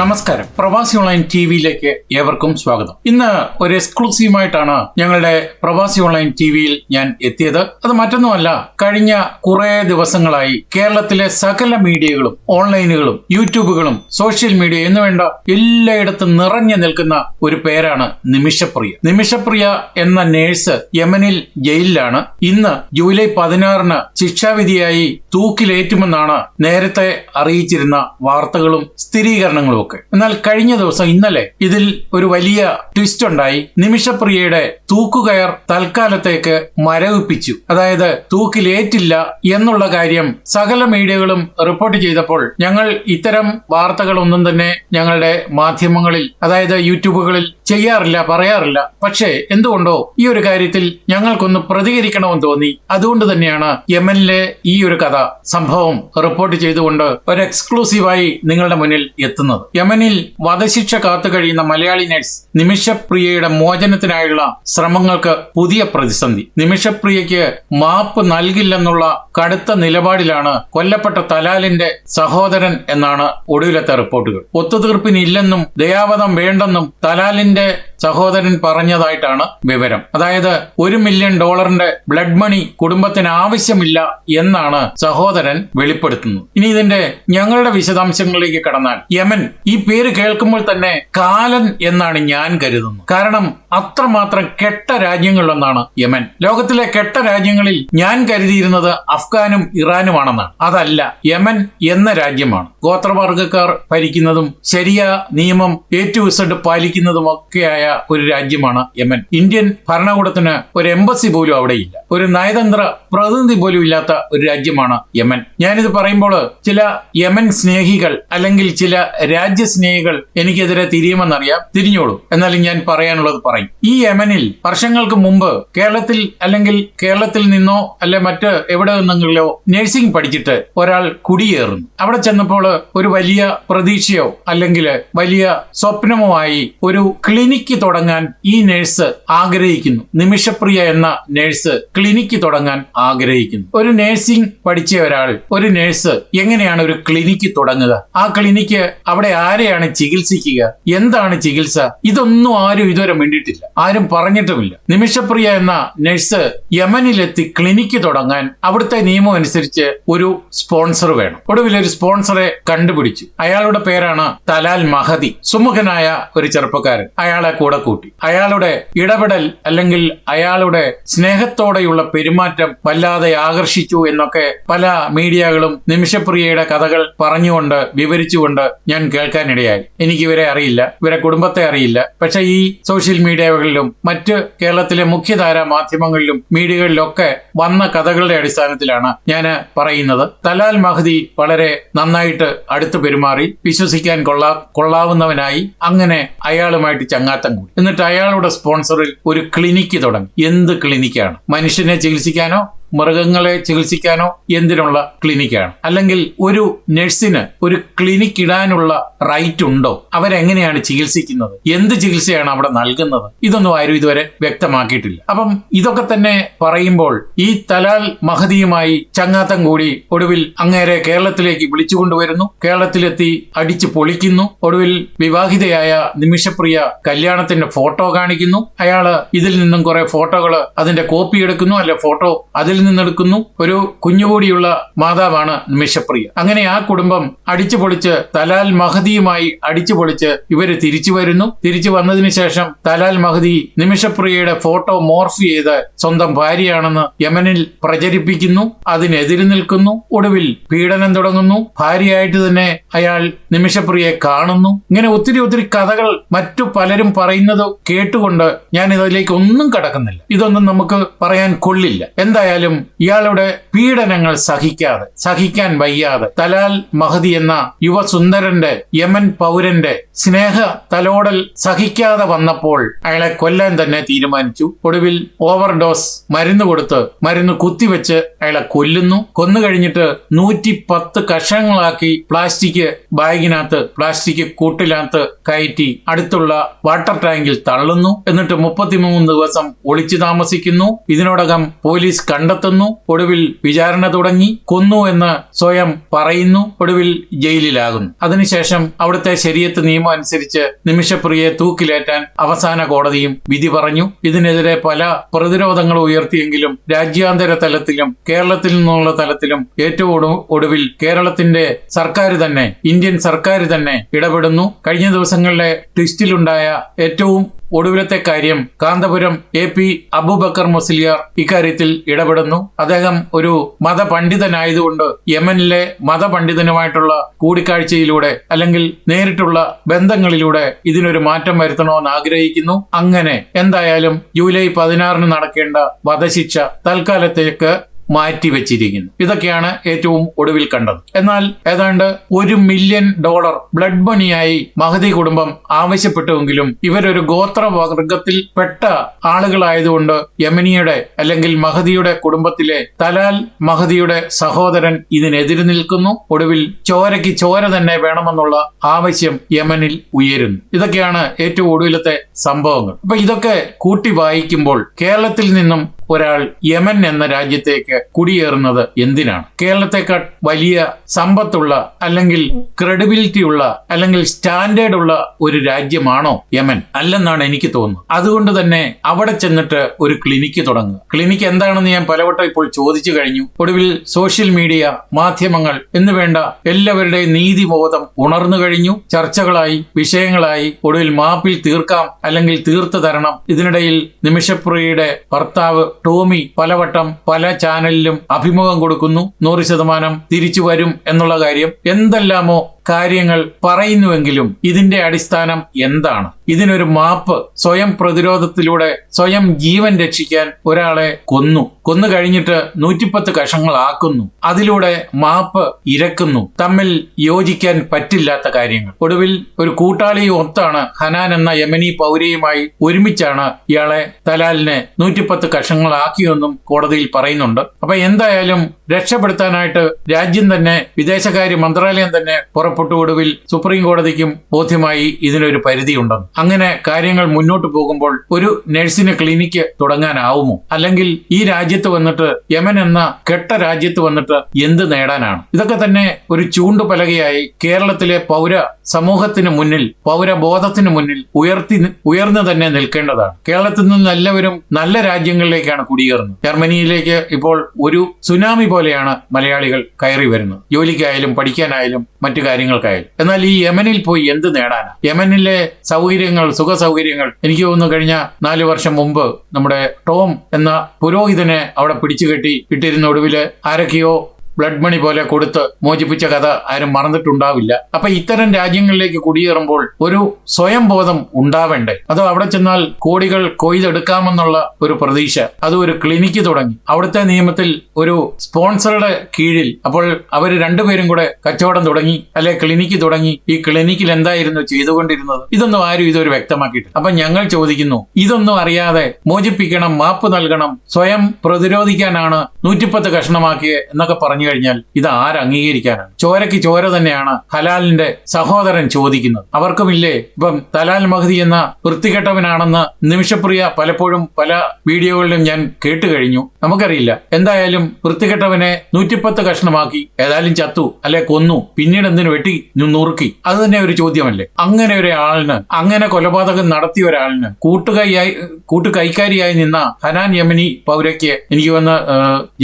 നമസ്കാരം. പ്രവാസി online T വിയിലേക്ക് ഏവർക്കും സ്വാഗതം. ഇന്ന് ഒരു എക്സ്ക്ലൂസീവായിട്ടാണ് ഞങ്ങളുടെ പ്രവാസി ഓൺലൈൻ ടി വിയിൽ ഞാൻ എത്തിയത്. അത് മറ്റൊന്നുമല്ല കഴിഞ്ഞ കുറെ ദിവസങ്ങളായി കേരളത്തിലെ സകല മീഡിയകളും ഓൺലൈനുകളും യൂട്യൂബുകളും സോഷ്യൽ മീഡിയ എന്ന് വേണ്ട എല്ലായിടത്തും നിറഞ്ഞു നിൽക്കുന്ന ഒരു പേരാണ് നിമിഷപ്രിയ. നിമിഷപ്രിയ എന്ന നേഴ്സ് യമനിൽ ജയിലിലാണ്. ഇന്ന് ജൂലൈ പതിനാറിന് ശിക്ഷാവിധിയായി തൂക്കിലേറ്റുമെന്നാണ് നേരത്തെ അറിയിച്ചിരുന്ന വാർത്തകളും സ്ഥിരീകരണങ്ങളും ഒക്കെ എന്നാൽ കഴിഞ്ഞ ദിവസം ഇന്നലെ ഇതിൽ ഒരു വലിയ ട്വിസ്റ്റ് ഉണ്ടായി. നിമിഷപ്രിയയുടെ തൂക്കുകയർ തൽക്കാലത്തേക്ക് മരവിപ്പിച്ചു. അതായത് തൂക്കിലേറ്റില്ല എന്നുള്ള കാര്യം സകല മീഡിയകളും റിപ്പോർട്ട് ചെയ്തപ്പോൾ ഞങ്ങൾ ഇത്തരം വാർത്തകളൊന്നും തന്നെ ഞങ്ങളുടെ മാധ്യമങ്ങളിൽ അതായത് യൂട്യൂബുകളിൽ ചെയ്യാറില്ല പറയാറില്ല. പക്ഷേ എന്തുകൊണ്ടോ ഈ ഒരു കാര്യത്തിൽ ഞങ്ങൾക്കൊന്ന് പ്രതികരിക്കണമെന്ന് തോന്നി. അതുകൊണ്ട് തന്നെയാണ് യമനിലെ ഈ ഒരു കഥ സംഭവം റിപ്പോർട്ട് ചെയ്തുകൊണ്ട് ഒരു എക്സ്ക്ലൂസീവായി നിങ്ങളുടെ മുന്നിൽ എത്തുന്നത്. യമനിൽ വധശിക്ഷ കാത്തു കഴിയുന്ന മലയാളി നഴ്സ് നിമിഷപ്രിയയുടെ മോചനത്തിനായുള്ള ശ്രമങ്ങൾക്ക് പുതിയ പ്രതിസന്ധി. നിമിഷപ്രിയയ്ക്ക് മാപ്പ് നൽകില്ലെന്നുള്ള കടുത്ത നിലപാടിലാണ് കൊല്ലപ്പെട്ട തലാലിന്റെ സഹോദരൻ എന്നാണ് ഒടുവിലത്തെ റിപ്പോർട്ടുകൾ. ഒത്തുതീർപ്പിനില്ലെന്നും ദയാവധം വേണ്ടെന്നും തലാലിന്റെ സഹോദരൻ പറഞ്ഞതായിട്ടാണ് വിവരം. അതായത് ഒരു മില്യൺ ഡോളറിന്റെ ബ്ലഡ് മണി കുടുംബത്തിന് ആവശ്യമില്ല എന്നാണ് സഹോദരൻ വെളിപ്പെടുത്തുന്നത്. ഇനി ഇതിന്റെ ഞങ്ങളുടെ വിശദാംശങ്ങളിലേക്ക് കടന്നാൽ യമൻ ഈ പേര് കേൾക്കുമ്പോൾ തന്നെ കാലൻ എന്നാണ് ഞാൻ കരുതുന്നത്. കാരണം അത്രമാത്രം കെട്ട രാജ്യങ്ങളിലൊന്നാണ് യമൻ. ലോകത്തിലെ കെട്ട രാജ്യങ്ങളിൽ ഞാൻ കരുതിയിരുന്നത് അഫ്ഗാനും ഇറാനുമാണെന്നാണ്. അതല്ല യമൻ എന്ന രാജ്യമാണ്. ഗോത്രവർഗക്കാർ ഭരിക്കുന്നതും ശരിയ നിയമം എ ടു ഇസഡ് പാലിക്കുന്നതുമൊക്കെയായ ഒരു രാജ്യമാണ് യമൻ. ഇന്ത്യൻ ഭരണകൂടത്തിന് ഒരു എംബസി പോലും അവിടെ ഇല്ല ഒരു നയതന്ത്ര പ്രതിനിധി പോലും ഇല്ലാത്ത ഒരു രാജ്യമാണ് യമൻ. ഞാനിത് പറയുമ്പോൾ ചില യമൻ സ്നേഹികൾ അല്ലെങ്കിൽ ചില രാജ്യസ്നേഹികൾ എനിക്കെതിരെ തിരിയുമെന്നറിയാം. തിരിഞ്ഞോളൂ. എന്നാലും ഞാൻ പറയാനുള്ളത് പറയും. ഈ യമനിൽ വർഷങ്ങൾക്ക് മുമ്പ് കേരളത്തിൽ അല്ലെങ്കിൽ കേരളത്തിൽ നിന്നോ അല്ലെ മറ്റ് എവിടെ നിന്നെങ്കിലോ നഴ്സിംഗ് പഠിച്ചിട്ട് ഒരാൾ കുടിയേറുന്നു. അവിടെ ചെന്നപ്പോൾ ഒരു വലിയ പ്രതീക്ഷയോ അല്ലെങ്കിൽ വലിയ സ്വപ്നമോ ആയി ഒരു ക്ലിനിക്ക് തുടങ്ങാൻ ഈ നഴ്സ് ആഗ്രഹിക്കുന്നു. നിമിഷപ്രിയ എന്ന നഴ്സ് ക്ലിനിക്ക് തുടങ്ങാൻ ആഗ്രഹിക്കുന്നു. ഒരു നഴ്സിംഗ് പഠിച്ച ഒരാൾ ഒരു നഴ്സ് എങ്ങനെയാണ് ഒരു ക്ലിനിക്ക് തുടങ്ങുക? ആ ക്ലിനിക്ക് അവിടെ ആരെയാണ് ചികിത്സിക്കുക? എന്താണ് ചികിത്സ? ഇതൊന്നും ആരും ഇതുവരെ വേണ്ടിയിട്ടില്ല ആരും പറഞ്ഞിട്ടുമില്ല. നിമിഷപ്രിയ എന്ന നഴ്സ് യമനിലെത്തി ക്ലിനിക്ക് തുടങ്ങാൻ അവിടുത്തെ നിയമം അനുസരിച്ച് ഒരു സ്പോൺസർ വേണം. ഒടുവിൽ ഒരു സ്പോൺസറെ കണ്ടുപിടിച്ചു. അയാളുടെ പേരാണ് തലാൽ മഹദി. സുമുഖനായ ഒരു ചെറുപ്പക്കാരൻ. അയാളെ കൂടെ കൂട്ടി. അയാളുടെ ഇടപെടൽ അല്ലെങ്കിൽ അയാളുടെ സ്നേഹത്തോടെയുള്ള പെരുമാറ്റം വല്ലാതെ ആകർഷിച്ചു എന്നൊക്കെ പല മീഡിയകളും നിമിഷപ്രിയയുടെ കഥകൾ പറഞ്ഞുകൊണ്ട് വിവരിച്ചുകൊണ്ട് ഞാൻ കേൾക്കാനിടയായി. എനിക്ക് ഇവരെ അറിയില്ല ഇവരെ കുടുംബത്തെ അറിയില്ല. പക്ഷെ ഈ സോഷ്യൽ മീഡിയകളിലും മറ്റ് കേരളത്തിലെ മുഖ്യധാര മാധ്യമങ്ങളിലും മീഡിയകളിലൊക്കെ വന്ന കഥകളുടെ അടിസ്ഥാനത്തിലാണ് ഞാൻ പറയുന്നത്. തലാൽ മഹദി വളരെ നന്നായിട്ട് അടുത്ത് പെരുമാറി വിശ്വസിക്കാൻ കൊള്ളാ കൊള്ളാവുന്നവനായി അങ്ങനെ അയാളുമായിട്ട് ചങ്ങാത്തം കൂടി എന്നിട്ട് അയാളുടെ സ്പോൺസറിൽ ഒരു ക്ലിനിക്ക് തുടങ്ങി. എന്ത് ക്ലിനിക്കാണ് മനുഷ്യനെ ചികിത്സിക്കാനോ മൃഗങ്ങളെ ചികിത്സിക്കാനോ എന്തിനുള്ള ക്ലിനിക്കാണ്. അല്ലെങ്കിൽ ഒരു നഴ്സിന് ഒരു ക്ലിനിക്ക് ഇടാനുള്ള റൈറ്റ് ഉണ്ടോ? അവരെങ്ങനെയാണ് ചികിത്സിക്കുന്നത്? എന്ത് ചികിത്സയാണ് അവിടെ നൽകുന്നത്? ഇതൊന്നും ആരും ഇതുവരെ വ്യക്തമാക്കിയിട്ടില്ല. അപ്പം ഇതൊക്കെ തന്നെ പറയുമ്പോൾ ഈ തലാൽ മഹതിയുമായി ചങ്ങാത്തം കൂടി ഒടുവിൽ അങ്ങേരെ കേരളത്തിലേക്ക് വിളിച്ചുകൊണ്ടുവരുന്നു. കേരളത്തിലെത്തി അടിച്ചു പൊളിക്കുന്നു. ഒടുവിൽ വിവാഹിതയായ നിമിഷപ്രിയ കല്യാണത്തിന്റെ ഫോട്ടോ കാണിക്കുന്നു. അയാൾ ഇതിൽ നിന്നും കുറെ ഫോട്ടോകൾ അതിന്റെ കോപ്പി എടുക്കുന്നു. അല്ലെ ഫോട്ടോ അതിൽ നിന്നെടുക്കുന്നു ഒരു കുഞ്ഞുകൂടിയുള്ള മാതാവാണ് നിമിഷപ്രിയ. അങ്ങനെ ആ കുടുംബം അടിച്ചു പൊളിച്ച് തലാൽ മഹദിയുമായി അടിച്ചു പൊളിച്ച് ഇവർ തിരിച്ചു വരുന്നു. തിരിച്ചു വന്നതിന് ശേഷം തലാൽ മഹദി നിമിഷപ്രിയയുടെ ഫോട്ടോ മോർഫ് ചെയ്ത് സ്വന്തം ഭാര്യയാണെന്ന് യമനിൽ പ്രചരിപ്പിക്കുന്നു. അതിനെതിരെ നിൽക്കുന്നു. ഒടുവിൽ പീഡനം തുടങ്ങുന്നു. ഭാര്യയായിട്ട് തന്നെ അയാൾ നിമിഷപ്രിയയെ കാണുന്നു. ഇങ്ങനെ ഒത്തിരി ഒത്തിരി കഥകൾ മറ്റു പലരും പറയുന്നത് കേട്ടുകൊണ്ട് ഞാൻ ഇതിലേക്ക് ഒന്നും കടക്കുന്നില്ല. ഇതൊന്നും നമുക്ക് പറയാൻ കൊള്ളില്ല. എന്തായാലും ഇയാളുടെ പീഡനങ്ങൾ സഹിക്കാതെ സഹിക്കാൻ വയ്യാതെ തലാൽ മഹദി എന്ന യുവസുന്ദരന്റെ യമൻ പൗരന്റെ സ്നേഹ തലോടൽ സഹിക്കാതെ വന്നപ്പോൾ അയാളെ കൊല്ലാൻ തന്നെ തീരുമാനിച്ചു. ഒടുവിൽ ഓവർഡോസ് മരുന്ന് കൊടുത്ത് മരുന്ന് കുത്തിവെച്ച് അയാളെ കൊല്ലുന്നു. കൊന്നു കഴിഞ്ഞിട്ട് നൂറ്റി പത്ത് കഷങ്ങളാക്കി പ്ലാസ്റ്റിക് ബാഗ് ബാഗിനകത്ത് പ്ലാസ്റ്റിക് കൂട്ടിനകത്ത് കയറ്റി അടുത്തുള്ള വാട്ടർ ടാങ്കിൽ തള്ളുന്നു. എന്നിട്ട് മുപ്പത്തിമൂന്ന് ദിവസം ഒളിച്ചു താമസിക്കുന്നു. ഇതിനോടകം പോലീസ് കണ്ടെത്തുന്നു. ഒടുവിൽ വിചാരണ തുടങ്ങി. കൊന്നു എന്ന് സ്വയം പറയുന്നു. ഒടുവിൽ ജയിലിലാകുന്നു. അതിനുശേഷം അവിടുത്തെ ശരീരത്ത് നിയമം അനുസരിച്ച് നിമിഷപ്രിയെ തൂക്കിലേറ്റാൻ അവസാന കോടതിയും വിധി പറഞ്ഞു. ഇതിനെതിരെ പല പ്രതിരോധങ്ങളും ഉയർത്തിയെങ്കിലും രാജ്യാന്തര തലത്തിലും കേരളത്തിൽ നിന്നുള്ള തലത്തിലും ഏറ്റവും ഒടുവിൽ കേരളത്തിന്റെ സർക്കാർ തന്നെ ഇന്ത്യൻ സർക്കാർ തന്നെ ഇടപെടുന്നു. കഴിഞ്ഞ ദിവസങ്ങളിലെ ട്വിസ്റ്റിലുണ്ടായ ഏറ്റവും ഒടുവിലത്തെ കാര്യം കാന്തപുരം എ പി അബൂബക്കർ മുസ്ലിയാർ ഇക്കാര്യത്തിൽ ഇടപെടുന്നു. അദ്ദേഹം ഒരു മതപണ്ഡിതനായതുകൊണ്ട് യമനിലെ മതപണ്ഡിതനുമായിട്ടുള്ള കൂടിക്കാഴ്ചയിലൂടെ അല്ലെങ്കിൽ നേരിട്ടുള്ള ബന്ധങ്ങളിലൂടെ ഇതിനൊരു മാറ്റം വരുത്തണമെന്ന് ആഗ്രഹിക്കുന്നു. അങ്ങനെ എന്തായാലും ജൂലൈ പതിനാറിന് നടക്കേണ്ട വധശിക്ഷ തൽക്കാലത്തേക്ക് മാറ്റിവെച്ചിരിക്കുന്നു. ഇതൊക്കെയാണ് ഏറ്റവും ഒടുവിൽ കണ്ടത്. എന്നാൽ ഏതാണ്ട് ഒരു മില്യൺ ഡോളർ ബ്ലഡ് മണിയായി മഹതി കുടുംബം ആവശ്യപ്പെട്ടുവെങ്കിലും ഇവരൊരു ഗോത്ര വർഗത്തിൽ പെട്ട ആളുകളായതുകൊണ്ട് യമനിയുടെ അല്ലെങ്കിൽ മഹദിയുടെ കുടുംബത്തിലെ തലാൽ മഹദിയുടെ സഹോദരൻ ഇതിനെതിരെ നിൽക്കുന്നു. ഒടുവിൽ ചോരയ്ക്ക് ചോര തന്നെ വേണമെന്നുള്ള ആവശ്യം യമനിൽ ഉയരുന്നു. ഇതൊക്കെയാണ് ഏറ്റവും ഒടുവിലത്തെ സംഭവങ്ങൾ. അപ്പൊ ഇതൊക്കെ കൂട്ടി വായിക്കുമ്പോൾ കേരളത്തിൽ നിന്നും ഒരാൾ യമൻ എന്ന രാജ്യത്തേക്ക് കുടിയേറുന്നത് എന്തിനാണ്? കേരളത്തെക്കാൾ വലിയ സമ്പത്തുള്ള അല്ലെങ്കിൽ ക്രെഡിബിലിറ്റി ഉള്ള അല്ലെങ്കിൽ സ്റ്റാൻഡേർഡ് ഉള്ള ഒരു രാജ്യമാണോ യമൻ? അല്ലെന്നാണ് എനിക്ക് തോന്നുന്നത്. അതുകൊണ്ട് തന്നെ അവിടെ ചെന്നിട്ട് ഒരു ക്ലിനിക്ക് തുടങ്ങുക. ക്ലിനിക്ക് എന്താണെന്ന് ഞാൻ പലവട്ടം ഇപ്പോൾ ചോദിച്ചു കഴിഞ്ഞു. ഒടുവിൽ സോഷ്യൽ മീഡിയ മാധ്യമങ്ങൾ എന്ന് വേണ്ട എല്ലാവരുടെയും നീതിബോധം ഉണർന്നു കഴിഞ്ഞു. ചർച്ചകളായി വിഷയങ്ങളായി ഒടുവിൽ മാപ്പിൽ തീർക്കാം അല്ലെങ്കിൽ തീർത്തു തരണം. ഇതിനിടയിൽ നിമിഷപ്രിയയുടെ ഭർത്താവ് ടോമി പലവട്ടം പല ചാനലിലും അഭിമുഖം കൊടുക്കുന്നു. നൂറ് ശതമാനം തിരിച്ചു വരും എന്നുള്ള കാര്യം എന്തെല്ലാമോ കാര്യങ്ങൾ പറയുന്നുവെങ്കിലും ഇതിന്റെ അടിസ്ഥാനം എന്താണ്? ഇതിനൊരു മാപ്പ് സ്വയം പ്രതിരോധത്തിലൂടെ സ്വയം ജീവൻ രക്ഷിക്കാൻ ഒരാളെ കൊന്നു. കൊന്നു കഴിഞ്ഞിട്ട് നൂറ്റിപ്പത്ത് കഷങ്ങളാക്കുന്നു. അതിലൂടെ മാപ്പ് ഇരക്കുന്നു. തമ്മിൽ യോജിക്കാൻ പറ്റില്ലാത്ത കാര്യങ്ങൾ. ഒടുവിൽ ഒരു കൂട്ടാളിയും ഒത്താണ് ഹനാൻ എന്ന യമനി പൗരയുമായി ഒരുമിച്ചാണ് ഇയാളെ തലാലിനെ നൂറ്റിപ്പത്ത് കഷങ്ങളാക്കിയെന്നും കോടതിയിൽ പറയുന്നുണ്ട്. അപ്പൊ എന്തായാലും രക്ഷപ്പെടുത്താനായിട്ട് രാജ്യം തന്നെ വിദേശകാര്യ മന്ത്രാലയം തന്നെ പുറപ്പെട്ടു ഒടുവിൽ സുപ്രീം കോടതിക്കും ബോധ്യമായി ഇതിനൊരു പരിധിയുണ്ടെന്ന്. അങ്ങനെ കാര്യങ്ങൾ മുന്നോട്ട് പോകുമ്പോൾ ഒരു നഴ്സിന് ക്ലിനിക്ക് തുടങ്ങാനാവുമോ? അല്ലെങ്കിൽ ഈ രാജ്യത്ത് വന്നിട്ട് യമൻ എന്ന കെട്ട രാജ്യത്ത് വന്നിട്ട് എന്ത് നേടാനാണ്? ഇതൊക്കെ തന്നെ ഒരു ചൂണ്ടുപലകയായി കേരളത്തിലെ പൗര സമൂഹത്തിന് മുന്നിൽ പൗരബോധത്തിന് മുന്നിൽ ഉയർത്തി ഉയർന്നു തന്നെ നിൽക്കേണ്ടതാണ്. കേരളത്തിൽ നിന്ന് എല്ലാവരും നല്ല രാജ്യങ്ങളിലേക്കാണ് കുടിയേറുന്നത്. ജർമ്മനിയിലേക്ക് ഇപ്പോൾ ഒരു സുനാമി പോലെയാണ് മലയാളികൾ കയറി വരുന്നത്. ജോലിക്കായാലും പഠിക്കാനായാലും മറ്റു കാര്യങ്ങൾക്കായി. എന്നാൽ ഈ യമനിൽ പോയി എന്ത് നേടാനാണ് യമനിലെ സൗകര്യങ്ങൾ സുഖ സൗകര്യങ്ങൾ എനിക്ക് തോന്നുന്നു കഴിഞ്ഞ നാല് വർഷം മുമ്പ് നമ്മുടെ ടോം എന്ന പുരോഹിതനെ അവിടെ പിടിച്ചുകെട്ടി ഇട്ടിരുന്ന ഒടുവിൽ ആരൊക്കെയോ ബ്ലഡ് മണി പോലെ കൊടുത്ത് മോചിപ്പിച്ച കഥ ആരും മറന്നിട്ടുണ്ടാവില്ല. അപ്പൊ ഇത്തരം രാജ്യങ്ങളിലേക്ക് കുടിയേറുമ്പോൾ ഒരു സ്വയം ബോധം ഉണ്ടാവേണ്ടേ? അതോ അവിടെ ചെന്നാൽ കോടികൾ കൊയ്തെടുക്കാമെന്നുള്ള ഒരു പ്രതീക്ഷ? അത് ഒരു ക്ലിനിക്ക് തുടങ്ങി? അവിടുത്തെ നിയമത്തിൽ ഒരു സ്പോൺസറുടെ കീഴിൽ അപ്പോൾ അവർ രണ്ടുപേരും കൂടെ കച്ചവടം തുടങ്ങി അല്ലെ ക്ലിനിക്ക് തുടങ്ങി. ഈ ക്ലിനിക്കിൽ എന്തായിരുന്നു ചെയ്തുകൊണ്ടിരുന്നത്? ഇതൊന്നും ആരും ഇതൊരു വ്യക്തമാക്കിയിട്ട് അപ്പൊ ഞങ്ങൾ ചോദിക്കുന്നു ഇതൊന്നും അറിയാതെ മോചിപ്പിക്കണം മാപ്പ് നൽകണം സ്വയം പ്രതിരോധിക്കാനാണ് നൂറ്റിപ്പത്ത് കഷ്ണമാക്കിയത് എന്നൊക്കെ പറഞ്ഞു കഴിഞ്ഞാൽ ഇത് ആര് അംഗീകരിക്കാനാണ്? ചോരയ്ക്ക് ചോര തന്നെയാണ് ഹലാലിന്റെ സഹോദരൻ ചോദിക്കുന്നത്. അവർക്കുമില്ലേ ഇപ്പം തലാൽ മഹദി എന്ന വൃത്തികെട്ടവനാണെന്ന് നിമിഷപ്രിയ പലപ്പോഴും പല വീഡിയോകളിലും ഞാൻ കേട്ടു കഴിഞ്ഞു നമുക്കറിയില്ല. എന്തായാലും വൃത്തികെട്ടവനെ നൂറ്റിപ്പത്ത് കഷ്ണമാക്കി ഏതായാലും ചത്തു അല്ലെ കൊന്നു പിന്നീട് എന്തിനു വെട്ടി നുറുക്കി? അത് തന്നെ ഒരു ചോദ്യമല്ലേ? അങ്ങനെ ഒരാളിന് അങ്ങനെ കൊലപാതകം നടത്തിയ ഒരാളിന് കൂട്ടുകൈയായി കൂട്ടുകൈക്കാരിയായി നിന്ന ഹനാൻ യമനി പൗരയ്ക്ക് എനിക്ക് വന്ന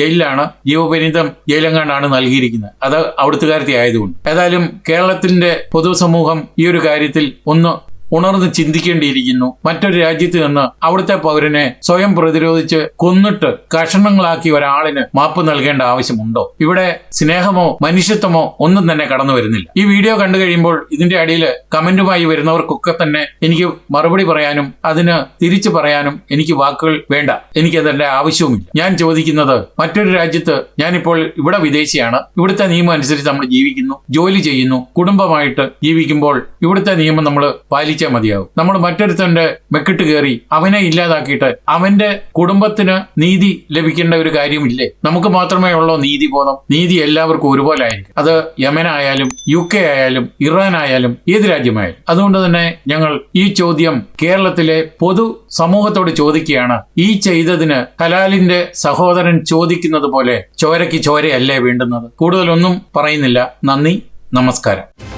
ജയിലിലാണ് ജീവപര്യന്തം ജയിലെങ്ങാണ്ടാണ് നൽകിയിരിക്കുന്നത്? അത് അവിടുത്തുകാരത്തി ആയതുകൊണ്ട് ഏതായാലും കേരളത്തിന്റെ പൊതുസമൂഹം ഈ ഒരു കാര്യത്തിൽ ഒന്ന് ഉണർന്ന് ചിന്തിക്കേണ്ടിയിരിക്കുന്നു. മറ്റൊരു രാജ്യത്ത് നിന്ന് അവിടുത്തെ പൗരനെ സ്വയം പ്രതിരോധിച്ച് കൊന്നിട്ട് കഷണങ്ങളാക്കി ഒരാളിന് മാപ്പ് നൽകേണ്ട ആവശ്യമുണ്ടോ? ഇവിടെ സ്നേഹമോ മനുഷ്യത്വമോ ഒന്നും തന്നെ കടന്നു വരുന്നില്ല. ഈ വീഡിയോ കണ്ടു കഴിയുമ്പോൾ ഇതിന്റെ അടിയിൽ കമന്റുമായി വരുന്നവർക്കൊക്കെ തന്നെ എനിക്ക് മറുപടി പറയാനും അതിന് തിരിച്ചു പറയാനും എനിക്ക് വാക്കുകൾ വേണ്ട. എനിക്ക് അതിന്റെ ആവശ്യവുമില്ല. ഞാൻ ചോദിക്കുന്നത് മറ്റൊരു രാജ്യത്ത് ഞാനിപ്പോൾ ഇവിടെ വിദേശിയാണ്. ഇവിടുത്തെ നിയമം അനുസരിച്ച് നമ്മൾ ജീവിക്കുന്നു ജോലി ചെയ്യുന്നു കുടുംബമായിട്ട് ജീവിക്കുമ്പോൾ ഇവിടുത്തെ നിയമം നമ്മൾ പാലിച്ച ചിന്തിച്ചാൽ മതിയാവും. നമ്മൾ മറ്റൊരുത്തന്റെ മെക്കിട്ട് കയറി അവനെ ഇല്ലാതാക്കിയിട്ട് അവന്റെ കുടുംബത്തിന് നീതി ലഭിക്കേണ്ട ഒരു കാര്യമില്ലേ? നമുക്ക് മാത്രമേ ഉള്ളൂ നീതി ബോധം. നീതി എല്ലാവർക്കും ഒരുപോലെ ആയിരിക്കും. അത് യമനായാലും യു കെ ആയാലും ഇറാൻ ആയാലും ഏത് രാജ്യമായാലും. അതുകൊണ്ട് തന്നെ ഞങ്ങൾ ഈ ചോദ്യം കേരളത്തിലെ പൊതു സമൂഹത്തോട് ചോദിക്കുകയാണ്. ഈ ചെയ്തതിന് ഹലാലിന്റെ സഹോദരൻ ചോദിക്കുന്നത് പോലെ ചോരയ്ക്ക് ചോരയല്ലേ വേണ്ടുന്നത്? കൂടുതലൊന്നും പറയുന്നില്ല. നന്ദി. നമസ്കാരം.